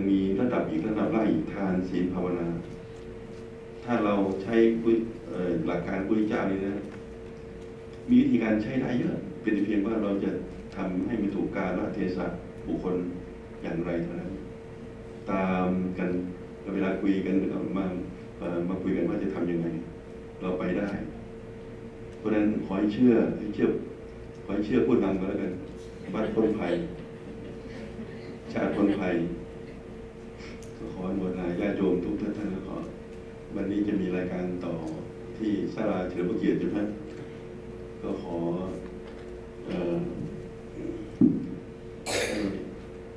ังมีระดับอีกระดับไล่ทานศีลภาวนา ถ้าเราใช้พุทธหลักการพุทธเจ้านี่นะ มีวิธีการใช้ได้เยอะ เป็นเพียงว่าเราจะทำให้มันถูกกาลเทศะบุคคลอย่างไรเท่านั้น ตามกันเวลาคุยกันเอามามาคุยกันว่าจะทำยังไง เราไปได้ เพราะฉะนั้นขอให้เชื่อให้เชื่อขอให้เชื่อพูดนำก็แล้วกันวัดพ้นภัยชาติพ้นภัย ขออนุโมทนาญาติโยมทุกท่านนะขอวันนี้จะมีรายการต่อที่ศาลาเฉลิมพระเกียรติใช่ไหมก็ขอเอ่อให้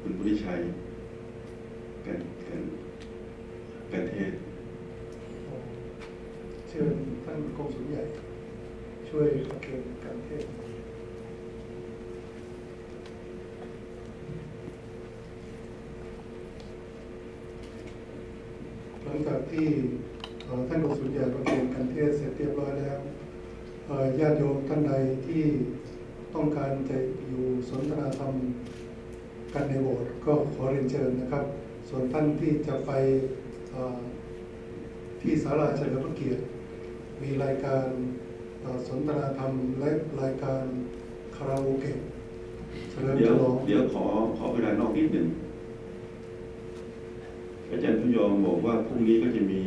คุณบุริชัยกันกันกันเทศเชิญท่านกงสุลใหญ่ ช่วยประเคนการเทศน์หลังจาก ที่ท่านกงสุลใหญ่ประเคนการเทศเสร็จเรียบร้อยแล้วญาติโยมท่านใดที่ต้องการจะอยู่สนทนาธรรมกันในโบสถ์ก็ขอเรียนเชิญนะครับ ส่วนท่านที่จะไปที่ศาลาเฉลิมพระเกียรติ มีรายการสนทนาธรรมและรายการคาราโอเกะเฉลิมเดี๋ยฉวลองเดี๋ยวขอขอเวลานอกนิดหนึ่ง อาจารย์พยอมบอกว่าพรุ่งนี้ก็จะมี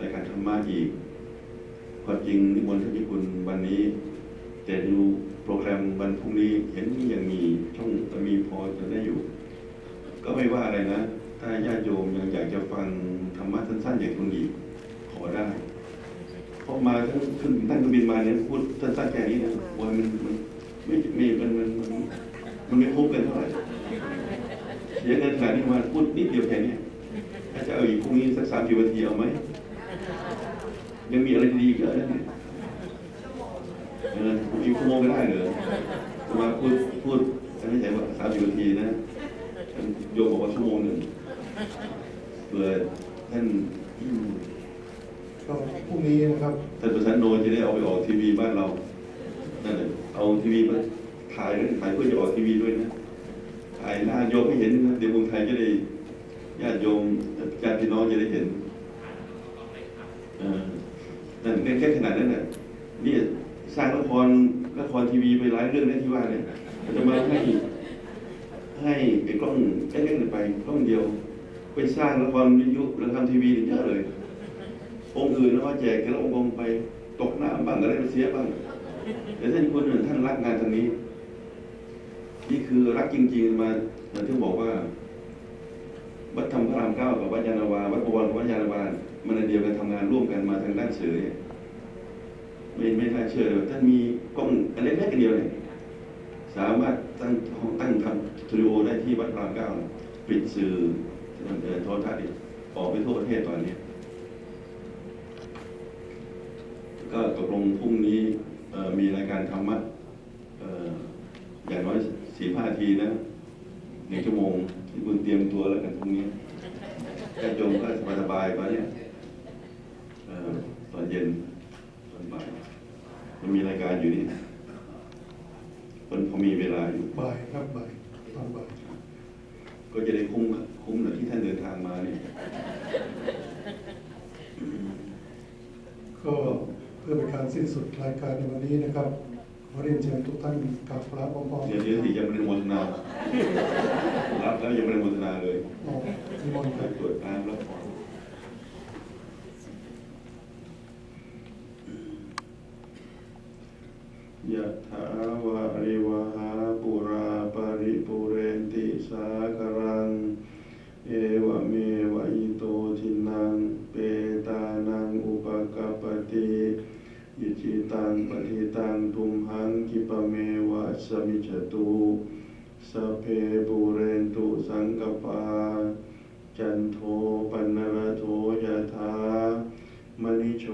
รายการธรรมะอีกความจริงนิมนต์ท่านเจ้าคุณวันนี้ แต่ดูโปรแกรมวันพรุ่งนี้เห็นยังมีช่องมีพอจะได้อยู่ ก็ไม่ว่าอะไรนะ ถ้าญาติโยมยังอยากจะฟังธรรมะสั้นๆอย่างคุณอีกขอได้เพราะมาทั้งขึ้นตั้งเครื่องบินมาเนี่ยพูดสั้นๆแค่นี้นะว่ามันมันไม่ไม่มันมันมันมันไม่คุ้มกันเท่าไหร่ เสียเงินขนาดนี้มาพูดนิดเดียวแค่เนี้ยถ้าจะเอาอีกพรุ่งนี้สักสามสิบนาทีเอาไหมยังมีอะไรดีๆอีกเยอะนะเนี่ยเอออีกชั่วโมงก็ได้เหรอจะมาพูดพูดไม่ใช่ว่าสามสิบนาทีนะโยมบอกว่าชั่วโมงหนึ่งเพื่อท่านอืมก็พรุ่งนี้นะครับท่านประธานโนจะได้เอาไปออกทีวีบ้านเรานั่นแหละเอาทีวีมาถ่ายแล้วถ่ายเพื่อจะออกทีวีด้วยนะ ถ่ายหน้าโยมให้เห็นนะเดี๋ยวเมืองไทยจะได้ญาติโยมญาติพี่น้องจะได้เห็นนั่นแค่ขนาดนั้นน่ะนี่สร้างละครละครทีวีไปหลายเรื่องนะที่ว่าเนี่ยจะมาให้ให้ไอ้กล้องเล็กๆไปกล้องเดียว ไปสร้างละครวิทยุละครทีวีเยอะเลย องค์อื่นนะว่าแจกแต่ละองค์องค์ไปตกน้ำบ้างอะไรไปเสียบ้างแต่ท่านคนอื่นท่านรักงานทางนี้ นี่คือรักจริง ๆ มาอยางที่บอกว่า วัดธรรมพระรามเก้ากับวัดยานาวา วัดบวรกับวัดยานาวามันอันเดียวกันทำงานร่วมกันมาทางด้านสื่อเนี่ยไม่ไม่น่าเชื่อเลยท่านมีกล้องอันเล็กๆอันเดียวเนี่ยสามารถตั้งห้องตั้งทำสตูดิโอได้ที่วัดพระรามเก้าปิดสื่อเอ่อโทรทัศน์ออกไปทั่วประเทศตอนนี้ ก็ตกลงพรุ่งนี้มีรายการธรรมะอออย่างน้อย สี่ห้าทีนะหนึ่งชั่วโมงที่คุณเตรียมตัวแล้วกันพรุ่งนี้แค่โยมก็สบายๆไปเนี่ยเอ่อตอนเย็นตอนบ่ายมันมีรายการอยู่นี่มันพอมีเวลาอยู่บ่ายครับบ่ายตอนบ่ายก็จะได้คุ้มคุ้มหน่อยที่ท่านเดินทางมาเนี่ยก็เพื่อเป็นการสิ้นสุดรายการในวันนี้นะครับ ขอเรียนเชิญทุกท่านกราบพระพร้อมๆเดี๋ยวเดี๋ยวสิยังไม่ได้โมทนารับแล้วยังไม่ได้โมทนาเลยอ๋อนิมนต์คไปรับตรวจน้ำแล้วอยะถาวาริวหาปุราปริปุเรนติสาคารัง เอวเมวะอิโตทินัง เปตานังอุปกปปติ อิจิตังปฏิตังตุมหังกิปะเมวะสมิจจตุสัพเพปุเรนตุสังกปา จันโทปนรโทยะถามณิโช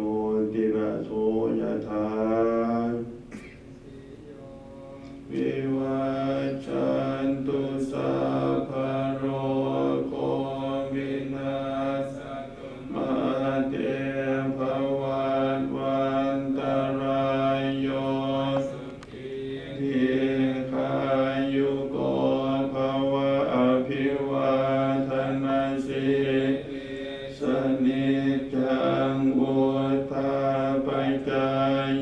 ติระโทยะถาวิวัจ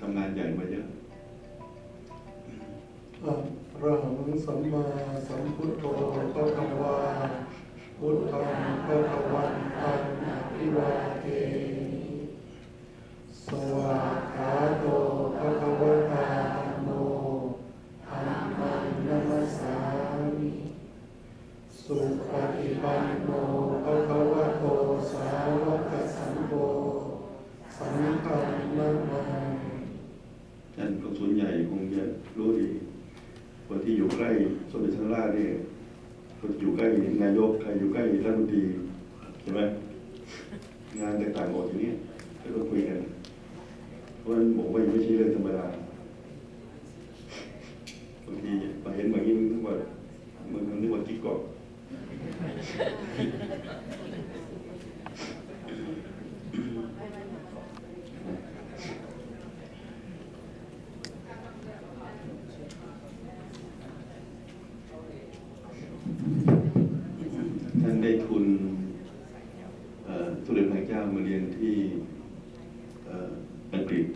ทำงานใหญ่มาเยอะอะระหังสัมมาสัมพุทโธพระคะวาพุทธังพระคะวันตังอภิวาเทสวากขาโตพระคะวตาธัมโมธัมมังนัมสสามิสุปฏิปันโนภะคะวะโตสาวกสังโฆสังฆังนัมมามิ ท่านก็ส่วนใหญ่คงจะรู้ดีคนที่ อยู่ใกล้สมเด็จพระราชเนี่ยคนอยู่ใกล้นายกใครอยู่ใกล้รัฐมนตรีใช่ไหมงานต่างๆหมดอย่างนี้แล้วก็คุยกันเพราะฉะนั้นผมว่ายังไม่ใช่เรื่องธรรมดาบางทีมาเห็นแบบนี้มันนึกว่ามันนึกว่ากิ๊กกอก เรียนที่อังกฤษ